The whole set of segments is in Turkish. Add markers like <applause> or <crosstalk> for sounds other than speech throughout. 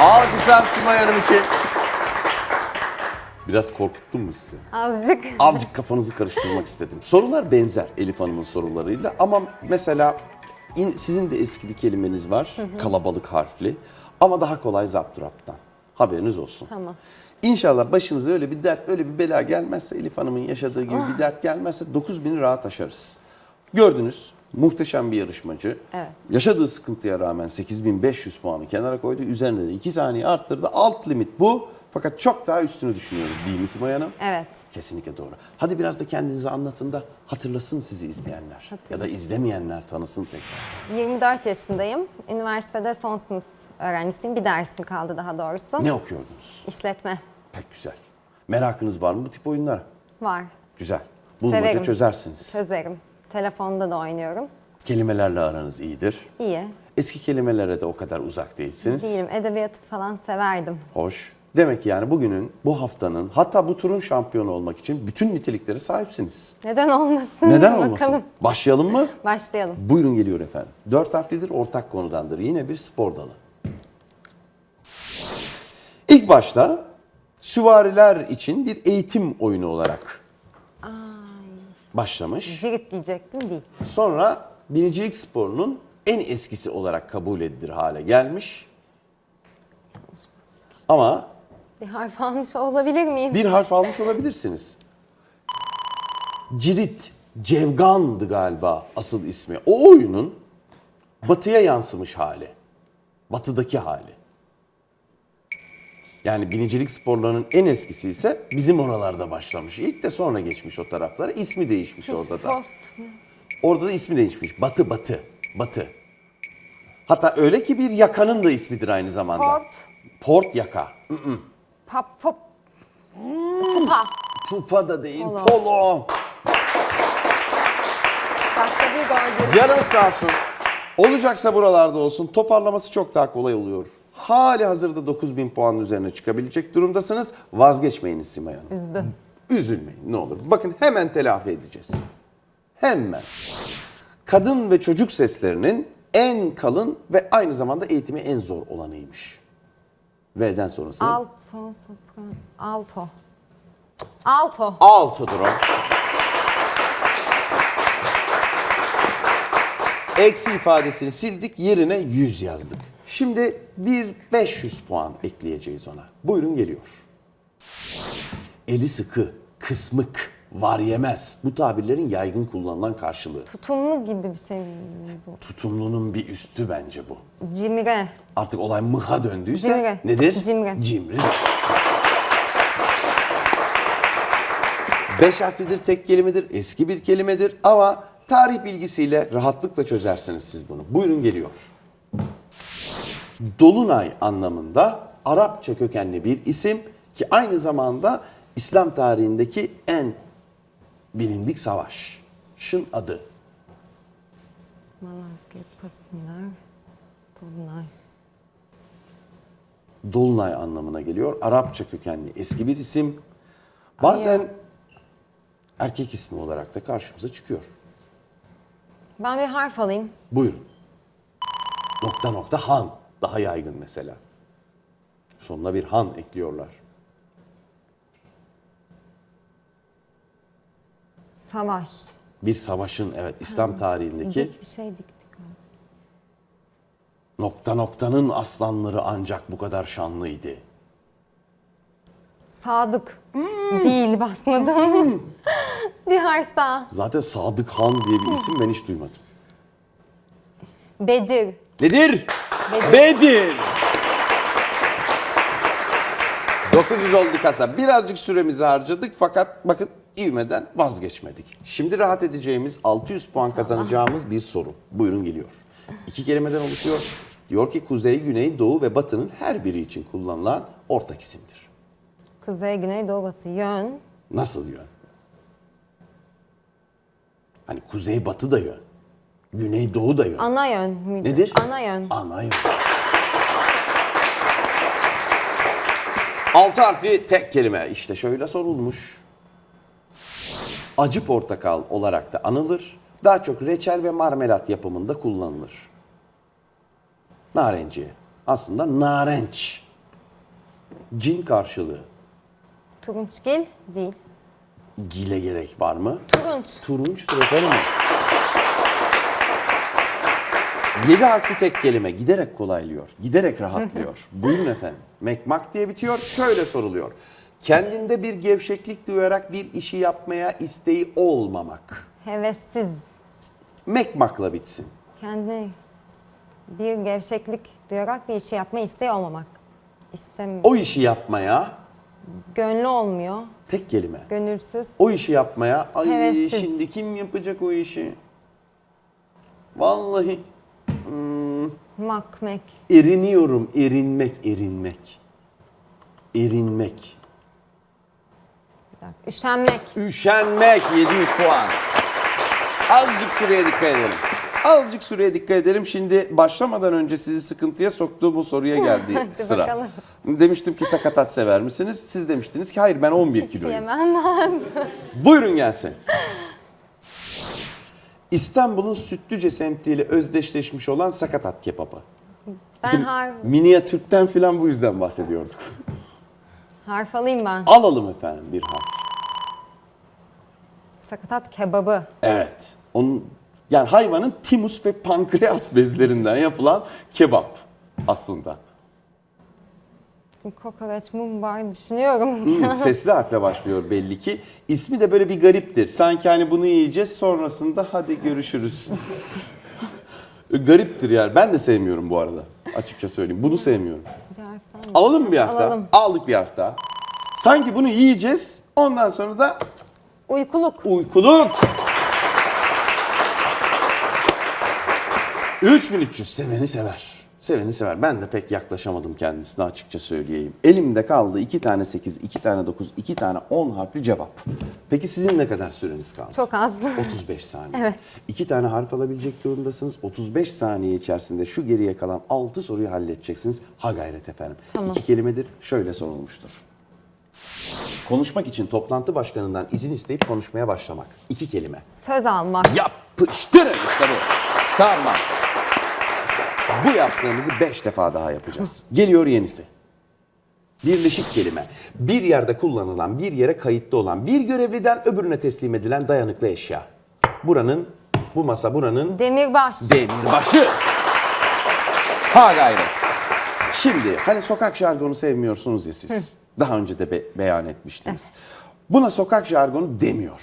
Alkışlar Simay Hanım için. Biraz korkuttum mu sizi? Azıcık. Azıcık kafanızı karıştırmak istedim. Sorular benzer Elif Hanım'ın sorularıyla ama mesela in- sizin de eski bir kelimeniz var. Kalabalık harfli. Ama daha kolay zapturaptan. Haberiniz olsun. Tamam. İnşallah başınıza öyle bir dert, öyle bir bela gelmezse, Elif Hanım'ın yaşadığı gibi bir dert gelmezse 9000'i rahat aşarız. Gördünüz, muhteşem bir yarışmacı. Evet. Yaşadığı sıkıntıya rağmen 8500 puanı kenara koydu. Üzerine de 2 saniye arttırdı. Alt limit bu. Fakat çok daha üstünü düşünüyoruz değil mi Simay Hanım? Evet. Kesinlikle doğru. Hadi biraz da kendinizi anlatın da hatırlasın sizi izleyenler. Ya da izlemeyenler tanısın tekrar. 24 yaşındayım. Üniversitede son sınıf öğrencisiyim. Bir dersim kaldı daha doğrusu. Ne okuyordunuz? İşletme Pek güzel. Merakınız var mı bu tip oyunlara? var. Güzel. Bulmaca Severim. çözersiniz. Çözerim. Telefonda da oynuyorum. Kelimelerle aranız iyidir. İyi. Eski kelimelere de o kadar uzak değilsiniz. Değilim. Edebiyatı falan severdim. Hoş. Demek ki yani bugünün, bu haftanın, hatta bu turun şampiyonu olmak için bütün niteliklere sahipsiniz. Neden olmasın? Neden olmasın? Bakalım. Başlayalım mı? <laughs> Başlayalım. Buyurun geliyor efendim. Dört harflidir, ortak konudandır. Yine bir spor dalı. İlk başta süvariler için bir eğitim oyunu olarak başlamış. Cirit diyecektim değil. Sonra binicilik sporunun en eskisi olarak kabul edilir hale gelmiş. Ama Bir harf almış olabilir miyim? bir harf almış olabilirsiniz. Cirit, Cevgan'dı galiba asıl ismi. O oyunun batıya yansımış hali. Batıdaki hali. Yani binicilik sporlarının en eskisi ise bizim oralarda başlamış. İlk de sonra geçmiş o taraflara. İsmi değişmiş orada da. Post. Orada da ismi değişmiş. Batı, Batı, Batı. Hatta öyle ki bir yakanın da ismidir aynı zamanda. Port. Port yaka. Pap pop. Pupa. Pupa da değil, Polo. polo. Gol bir. Canımız sağ olsun. Olacaksa buralarda olsun. Toparlaması çok daha kolay oluyor. Hali hazırda 9000 puanın üzerine çıkabilecek durumdasınız. Vazgeçmeyiniz Simay Hanım. Üzdüm. Üzülmeyin ne olur. Bakın hemen telafi edeceğiz. Hemen. Kadın ve çocuk seslerinin en kalın ve aynı zamanda eğitimi en zor olanıymış. V'den sonrası. Alto. Sopran. Alto. Alto. Altodur o. Eksi ifadesini sildik, yerine 100 yazdık. Şimdi bir 500 puan ekleyeceğiz ona. Buyurun geliyor. Eli sıkı, kısmık, var yemez. Bu tabirlerin yaygın kullanılan karşılığı. Tutumlu gibi bir şey mi bu? Tutumlunun bir üstü bence bu. Cimre. Artık olay mıha döndüyse Cimri. nedir? Cimri. Cimri. Beş harflidir, tek kelimedir, eski bir kelimedir ama tarih bilgisiyle rahatlıkla çözersiniz siz bunu. Buyurun geliyor. Dolunay anlamında Arapça kökenli bir isim ki aynı zamanda İslam tarihindeki en bilindik savaşın adı. Malazgirt, Pasınlar, Dolunay. Dolunay anlamına geliyor. Arapça kökenli eski bir isim. Bazen erkek ismi olarak da karşımıza çıkıyor. Ben bir harf alayım. Buyurun. Nokta nokta han. Daha yaygın mesela. Sonuna bir han ekliyorlar. Savaş. Bir savaşın evet İslam tarihindeki Dik bir şey diktik. nokta noktanın aslanları ancak bu kadar şanlıydı. Sadık. Değil basmadım. <laughs> bir harf daha. Zaten Sadık Han diye bir isim ben hiç duymadım. Bedir. Nedir? Bedir. Bedir. 900 oldu kasa. Birazcık süremizi harcadık fakat bakın ivmeden vazgeçmedik. Şimdi rahat edeceğimiz 600 puan kazanacağımız bir soru. Buyurun geliyor. İki kelimeden oluşuyor. Diyor ki kuzey, güney, doğu ve batının her biri için kullanılan ortak isimdir. Kuzey, güney, doğu, batı. Yön. Nasıl yön? Hani kuzey, batı da yön. Güney, doğu da yön. Ana yön müydü? Nedir? Ana yön. Ana yön. Altı harfli tek kelime. İşte şöyle sorulmuş. Acı portakal olarak da anılır. Daha çok reçel ve marmelat yapımında kullanılır. Narenciye. Aslında narenç Cin karşılığı. Turunçgil değil. Gile gerek var mı? Turunç. Turunçtur efendim. Yedi harfli tek kelime giderek kolaylıyor, giderek rahatlıyor. <laughs> Buyurun efendim. Mekmak diye bitiyor, şöyle soruluyor. Kendinde bir gevşeklik duyarak bir işi yapmaya isteği olmamak. Hevessiz. Mekmakla bitsin. Kendine bir gevşeklik duyarak bir işi yapma isteği olmamak. İstem O işi yapmaya, Gönlü olmuyor. tek kelime. Gönülsüz. O işi yapmaya, ay Hevessiz. şimdi kim yapacak o işi? Vallahi Makmek. eriniyorum, erinmek, erinmek. Erinmek. Bir dakika. Üşenmek. Üşenmek 700 puan. Azıcık süreye dikkat edelim. Azıcık süreye dikkat edelim. Şimdi başlamadan önce sizi sıkıntıya soktuğu bu soruya geldi <laughs> Hadi sıra. bakalım. Demiştim ki sakatat sever misiniz? Siz demiştiniz ki hayır ben 11 Hiç kiloyum. yemem lazım. Buyurun gelsin. İstanbul'un Sütlüce semtiyle özdeşleşmiş olan sakatat kebabı. Ben har Minyatürkten filan bu yüzden bahsediyorduk. <laughs> harf alayım ben. Alalım efendim bir harf. Sakatat kebabı. Evet. Onun yani hayvanın timus ve pankreas bezlerinden yapılan kebap aslında. Kokoreç, mumbar düşünüyorum. Hmm, sesli harfle başlıyor belli ki. İsmi de böyle bir gariptir. Sanki hani bunu yiyeceğiz sonrasında hadi görüşürüz. <laughs> Gariptir yani. Ben de sevmiyorum bu arada. Açıkça söyleyeyim. Bunu sevmiyorum. bir? Alalım mı bir harf daha? Alalım. Aldık bir harf daha. Sanki bunu yiyeceğiz. Ondan sonra da Uykuluk. uykuluk. 3300 seveni sever. Seveni sever. Ben de pek yaklaşamadım kendisine açıkça söyleyeyim. Elimde kaldı 2 tane 8, 2 tane 9, 2 tane 10 harfli cevap. Peki sizin ne kadar süreniz kaldı? Çok az. <laughs> 35 saniye. Evet. İki tane harf alabilecek durumdasınız. 35 saniye içerisinde şu geriye kalan 6 soruyu halledeceksiniz. Ha gayret efendim. Tamam. İki kelimedir. Şöyle sorulmuştur. Konuşmak için toplantı başkanından izin isteyip konuşmaya başlamak. İki kelime. Söz almak. Yapıştırın işte bu. Tamam. Bu yaptığımızı 5 defa daha yapacağız. Geliyor yenisi. Birleşik kelime. Bir yerde kullanılan, bir yere kayıtlı olan, bir görevliden öbürüne teslim edilen dayanıklı eşya. Buranın, bu masa buranın Demirbaş. demirbaşı. Ha gayret. Şimdi hani sokak jargonu sevmiyorsunuz ya siz. Daha önce de be- beyan etmiştiniz. Buna sokak jargonu demiyor.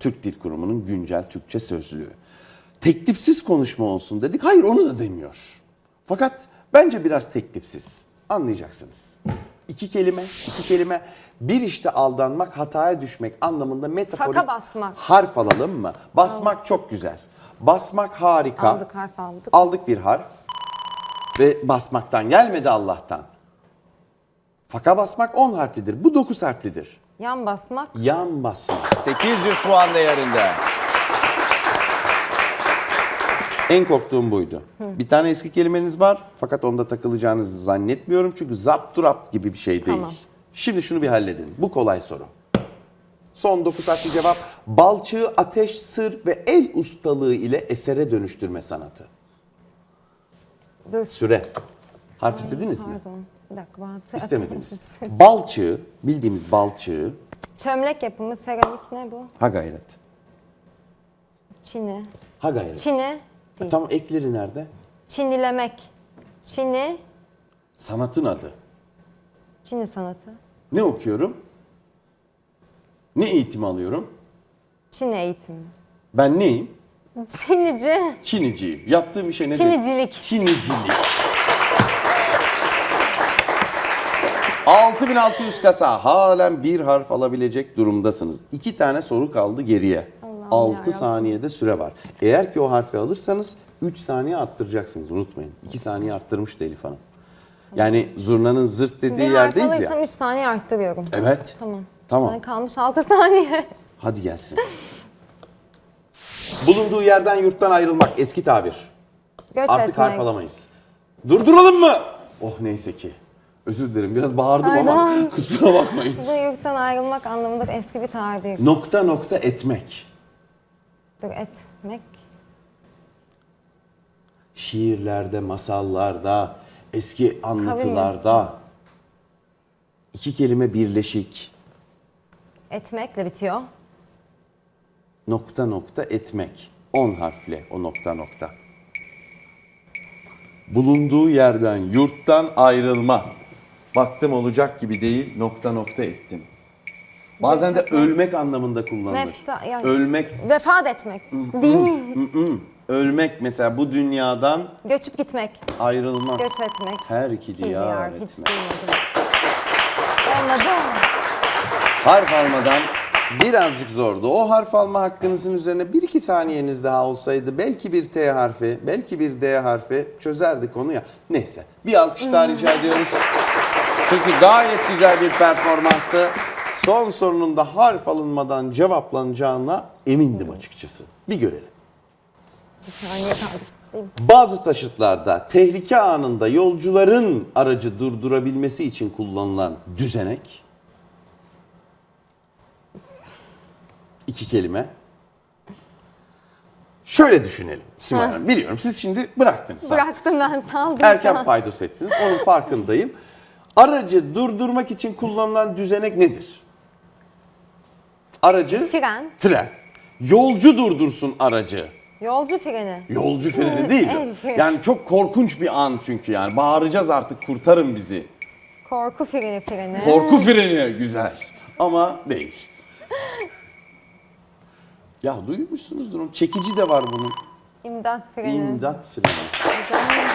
Türk Dil Kurumu'nun güncel Türkçe sözlüğü. Teklifsiz konuşma olsun dedik. Hayır onu da demiyor. Fakat bence biraz teklifsiz. Anlayacaksınız. İki kelime, iki kelime. Bir işte aldanmak, hataya düşmek anlamında metaforik Faka basmak. harf alalım mı? Basmak çok güzel. Basmak harika. Aldık harf aldık. Aldık bir harf. Ve basmaktan gelmedi Allah'tan. Faka basmak 10 harflidir. Bu 9 harflidir. Yan basmak. Yan basmak. 800 puan değerinde. En korktuğum buydu. Bir tane eski kelimeniz var fakat onda takılacağınızı zannetmiyorum çünkü zapturapt gibi bir şey değil. Tamam. Şimdi şunu bir halledin. Bu kolay soru. Son 9 harfli cevap. Balçığı ateş, sır ve el ustalığı ile esere dönüştürme sanatı. Dur. Süre. Harf istediniz mi? Pardon. Bir dakika. Batı. İstemediniz. <laughs> Balçığı, bildiğimiz balçığı. Çömlek yapımı, seramik ne bu? Ha gayret. Çini. Ha gayret. Çini değil. Tam ekleri nerede? Çinilemek. Çini. Sanatın adı. Çini sanatı. Ne okuyorum? Ne eğitimi alıyorum? Çin eğitimi. Ben neyim? Çinici. Çiniciyim. Yaptığım işe ne de- Çinicilik. Çinicilik. 6600 kasa halen bir harf alabilecek durumdasınız. İki tane soru kaldı geriye. Allah'ım 6 yarabbim. saniyede süre var. Eğer ki o harfi alırsanız 3 saniye arttıracaksınız unutmayın. 2 saniye arttırmıştı Elif Hanım. Yani zurnanın zırt dediği Bir harf yerdeyiz alırsam ya. 3 saniye arttırıyorum. Evet. Tamam. Tamam. Sana kalmış 6 saniye. Hadi gelsin. Bulunduğu yerden yurttan ayrılmak eski tabir. Göç Artık etmek. harf alamayız. Durduralım mı? Oh neyse ki. Özür dilerim biraz bağırdım ama Pardon. <laughs> kusura bakmayın. Bu yurttan ayrılmak anlamında eski bir tabir. Nokta nokta etmek. Etmek. Şiirlerde, masallarda, eski anlatılarda. İki kelime birleşik. Etmekle bitiyor. Nokta nokta etmek. 10 harfle o nokta nokta. Bulunduğu yerden, yurttan ayrılma. Baktım olacak gibi değil, nokta nokta ettim. Bazen de ölmek anlamında kullanılır. Mefta, yani- Ölmek, Vefat etmek. Değil. ölmek mesela bu dünyadan Göçüp gitmek. ayrılmak. Göç etmek. Her iki diyar Diyar. etmek. Hiç duymadım. Olmadı. Harf almadan birazcık zordu. O harf alma hakkınızın üzerine bir iki saniyeniz daha olsaydı belki bir T harfi, belki bir D harfi çözerdik onu ya. Neyse bir alkış daha rica ediyoruz. Çünkü gayet güzel bir performanstı. Son sorunun da harf alınmadan cevaplanacağına emindim açıkçası. Bir görelim. Bazı taşıtlarda tehlike anında yolcuların aracı durdurabilmesi için kullanılan düzenek iki kelime. Şöyle düşünelim Simay Ha. Hanım. Biliyorum siz şimdi bıraktınız. artık. Bıraktım ben saldım şu Erken an. paydos ettiniz. Onun farkındayım. Aracı durdurmak için kullanılan düzenek nedir? Aracı Fren. Tren. Yolcu durdursun aracı. Yolcu freni. Yolcu freni <laughs> değil. El freni. Yani çok korkunç bir an çünkü yani. Bağıracağız artık kurtarın bizi. Korku freni freni. Korku freni güzel ama değil. Ya duymuşsunuzdur onu. Çekici de var bunun. İmdat freni. İmdat freni. Güzel.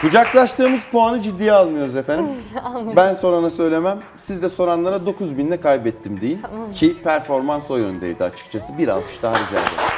Kucaklaştığımız puanı ciddiye almıyoruz efendim. <laughs> ben sorana söylemem. Siz de soranlara 9000'le kaybettim deyin. Ki performans o yöndeydi açıkçası. Bir alkış daha rica ederim.